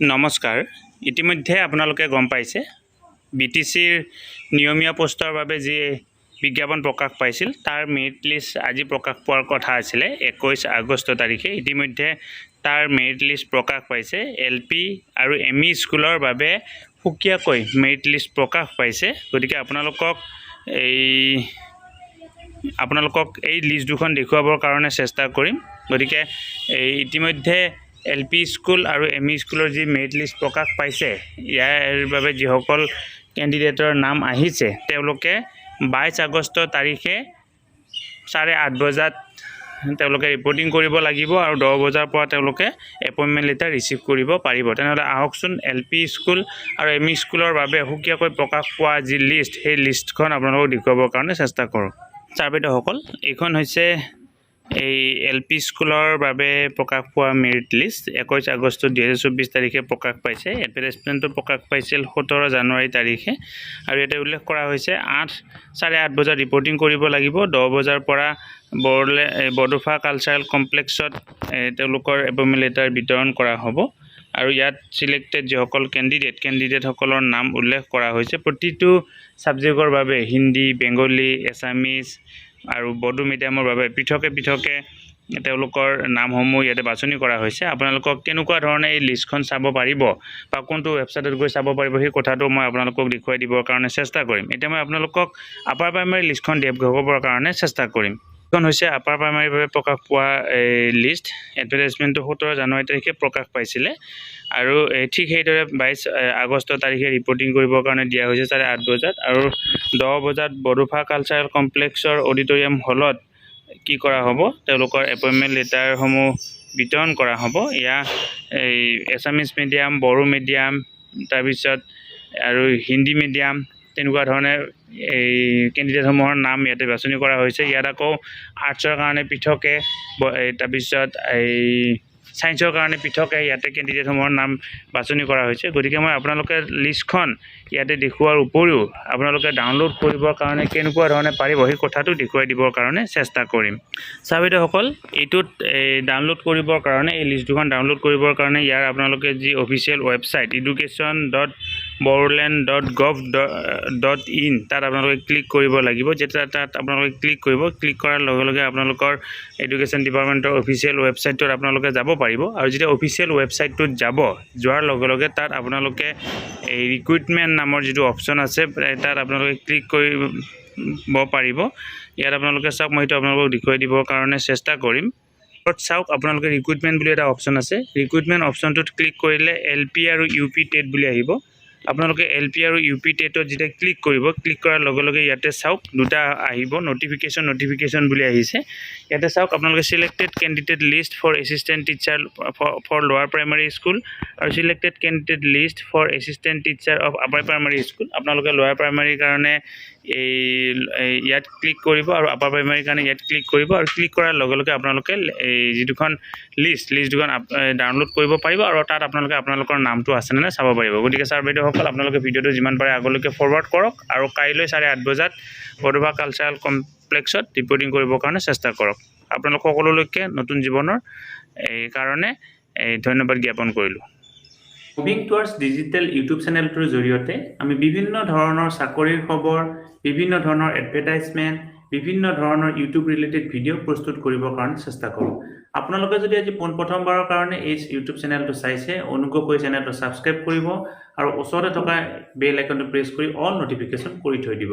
নমস্কাৰ। ইতিমধ্যে আপোনালোকে গম পাইছে বি টি চিৰ নিয়মীয়া পোষ্টৰ বাবে যি বিজ্ঞাপন প্ৰকাশ পাইছিল, তাৰ মেৰিট লিষ্ট আজি প্ৰকাশ পোৱাৰ কথা আছিলে, একৈছ আগষ্ট তাৰিখে। ইতিমধ্যে তাৰ মেৰিট লিষ্ট প্ৰকাশ পাইছে। এল পি আৰু এম ই স্কুলৰ বাবে সুকীয়াকৈ মেৰিট লিষ্ট প্ৰকাশ পাইছে। গতিকে আপোনালোকক এই আপোনালোকক এই লিষ্ট দুখন দেখুৱাবৰ কাৰণে চেষ্টা কৰিম। গতিকে এই, ইতিমধ্যে এল পি স্কুল আৰু এম ই স্কুলৰ যি মেৰিট লিষ্ট প্ৰকাশ পাইছে, ইয়াৰ বাবে যিসকল কেণ্ডিডেটৰ নাম আহিছে, তেওঁলোকে বাইছ আগষ্ট তাৰিখে চাৰে আঠ বজাত তেওঁলোকে ৰিপৰ্টিং কৰিব লাগিব আৰু দহ বজাৰ পৰা তেওঁলোকে এপইণ্টমেণ্ট লেটাৰ ৰিচিভ কৰিব পাৰিব। তেনেহ'লে আহকচোন, এল পি স্কুল আৰু এম ই স্কুলৰ বাবে সুকীয়াকৈ প্ৰকাশ পোৱা যি লিষ্ট, সেই লিষ্টখন আপোনালোকক দেখুৱাবৰ কাৰণে চেষ্টা কৰোঁ। ছাৰ বাইদেউসকল, এইখন হৈছে এই এল পি স্কুলৰ বাবে প্ৰকাশ পোৱা মেৰিট লিষ্ট একৈছ আগষ্ট দুহেজাৰ চৌব্বিছ তাৰিখে প্ৰকাশ পাইছে। এডভাৰটাইজমেণ্টটো প্ৰকাশ পাইছিল সোতৰ জানুৱাৰী তাৰিখে আৰু ইয়াতে উল্লেখ কৰা হৈছে আঠ, চাৰে আঠ বজাত ৰিপৰ্টিং কৰিব লাগিব। দহ বজাৰ পৰা বৰলে বডোফা কালচাৰেল কমপ্লেক্সত তেওঁলোকৰ এপইণ্টমেণ্ট লেটাৰ বিতৰণ কৰা হ'ব। আৰু ইয়াত চিলেক্টেড যিসকল কেণ্ডিডেট কেণ্ডিডেটসকলৰ নাম উল্লেখ কৰা হৈছে। প্ৰতিটো ছাবজেক্টৰ বাবে হিন্দী, বেংগলী এছামিজ আৰু বড়ো মিডিয়ামৰ বাবে পৃথকে পৃথকে তেওঁলোকৰ নামসমূহ ইয়াতে বাছনি কৰা হৈছে। আপোনালোকক কেনেকুৱা ধৰণে এই লিষ্টখন চাব পাৰিব বা কোনটো ৱেবছাইটত গৈ চাব পাৰিব সেই কথাটো মই আপোনালোকক দেখুৱাই দিবৰ কাৰণে চেষ্টা কৰিম। এতিয়া মই আপোনালোকক আপাৰ প্ৰাইমাৰী লিষ্টখন দেখুৱাবৰ কাৰণে চেষ্টা কৰিম। এইখন হৈছে আপাৰ প্ৰাইমাৰীৰ বাবে প্ৰকাশ পোৱা লিষ্ট এডভাৰটাইজমেণ্টটো সোতৰ জানুৱাৰী তাৰিখে প্ৰকাশ পাইছিলে। আৰু ঠিক সেইদৰে বাইছ আগষ্ট তাৰিখে ৰিপৰ্টিং কৰিবৰ কাৰণে দিয়া হৈছে চাৰে আঠ বজাত। আৰু দহ বজাত বড়োফা কালচাৰেল কমপ্লেক্সৰ অডিটৰিয়াম হলত কি কৰা হ'ব? তেওঁলোকৰ এপইণ্টমেণ্ট লেটাৰসমূহ বিতৰণ কৰা হ'ব। এয়া এই এছামিজ মিডিয়াম বড়ো মিডিয়াম তাৰপিছত আৰু হিন্দী মিডিয়াম তেনেকুৱা ধৰণে এই কেণ্ডিডেটসমূহৰ নাম ইয়াতে বাছনি কৰা হৈছে। ইয়াত আকৌ আৰ্টছৰ কাৰণে পৃথকে তাৰপিছত এই ছায়েন্সৰ কাৰণে পৃথকে ইয়াতে কেণ্ডিডেটসমূহৰ নাম বাছনি কৰা হৈছে। গতিকে মই আপোনালোকে লিষ্টখন ইয়াতে দেখুওৱাৰ উপৰিও আপোনালোকে ডাউনলোড কৰিবৰ কাৰণে কেনেকুৱা ধৰণে পাৰিব সেই কথাটো দেখুৱাই দিবৰ কাৰণে চেষ্টা কৰিম। ছাৰ বাইদেউসকল এইটোত এই ডাউনলোড কৰিবৰ কাৰণে, এই লিষ্ট দুখন ডাউনলোড কৰিবৰ কাৰণে ইয়াৰ আপোনালোকে যি official website education dot Bodoland dot gov dot in তাত আপোনালোকে ক্লিক কৰিব লাগিব। যেতিয়া তাত আপোনালোকে ক্লিক কৰিব ক্লিক কৰাৰ লগে লগে আপোনালোকৰ এডুকেশ্যন ডিপাৰ্টমেণ্টৰ অফিচিয়েল ৱেবছাইটটোত আপোনালোকে যাব পাৰিব। আৰু যেতিয়া অফিচিয়েল ৱেবছাইটটোত যাব, যোৱাৰ লগে লগে তাত আপোনালোকে এই ৰিক্ৰুইটমেণ্ট নামৰ যিটো অপশ্যন আছে তাত আপোনালোকে ক্লিক কৰিব পাৰিব। ইয়াত আপোনালোকে চাওক, মই সেইটো আপোনালোকক দেখুৱাই দিবৰ কাৰণে চেষ্টা কৰিম। ওপৰত চাওক, আপোনালোকে ৰিক্ৰুইটমেণ্ট বুলি এটা অপশ্যন আছে। ৰিক্ৰুইটমেণ্ট অপশ্যনটোত ক্লিক কৰিলে এল পি আৰু ইউ পি টেট বুলি আহিব। আপোনালোকে এল পি আৰু ইউ পি টেটত যেতিয়া ক্লিক কৰিব ক্লিক কৰাৰ লগে লগে ইয়াতে চাওক, দুটা আহিব নটিফিকেশ্যন নটিফিকেশ্যন বুলি আহিছে। ইয়াতে চাওক, আপোনালোকে selected candidate list for assistant teacher for lower primary school আৰু selected candidate list for assistant teacher of upper primary school আপোনালোকে লৱাৰ প্ৰাইমাৰীৰ কাৰণে এই ইয়াত ক্লিক কৰিব আৰু আপাৰ প্ৰাইমাৰীৰ কাৰণে ইয়াত ক্লিক কৰিব আৰু ক্লিক কৰাৰ লগে লগে আপোনালোকে এই যি দুখন লিষ্ট লিষ্ট দুখন ডাউনলোড কৰিব পাৰিব আৰু তাত আপোনালোকে আপোনালোকৰ নামটো আছেনে নাই চাব পাৰিব। গতিকে ছাৰ বাইদেউসকল আপোনালোকে ভিডিঅ'টো যিমান পাৰে আগলৈকে ফৰৱাৰ্ড কৰক আৰু কাইলৈ চাৰে আঠ বজাত বড়োফা কালচাৰেল কমপ্লেক্সত ৰিপৰ্টিং কৰিবৰ কাৰণে চেষ্টা কৰক। আপোনালোক সকলোলৈকে নতুন জীৱনৰ এই কাৰণে এই ধন্যবাদ জ্ঞাপন কৰিলোঁ। মুভিং টুৱাৰ্ডছ ডিজিটেল ইউটিউব চেনেলটোৰ জৰিয়তে আমি বিভিন্ন ধৰণৰ চাকৰিৰ খবৰ বিভিন্ন ধৰণৰ এডভাৰটাইজমেণ্ট বিভিন্ন ধৰণৰ ইউটিউব ৰিলেটেড ভিডিঅ' প্ৰস্তুত কৰিবৰ কাৰণে চেষ্টা কৰোঁ। আপোনালোকে যদি আজি পোনপ্ৰথমবাৰৰ কাৰণে এই ইউটিউব চেনেলটো চাইছে, অনুগ্ৰহ কৰি চেনেলটো ছাবস্ক্ৰাইব কৰিব আৰু ওচৰতে থকা বেল আইকনটো প্ৰেছ কৰি অল নটিফিকেশ্যন কৰি থৈ দিব।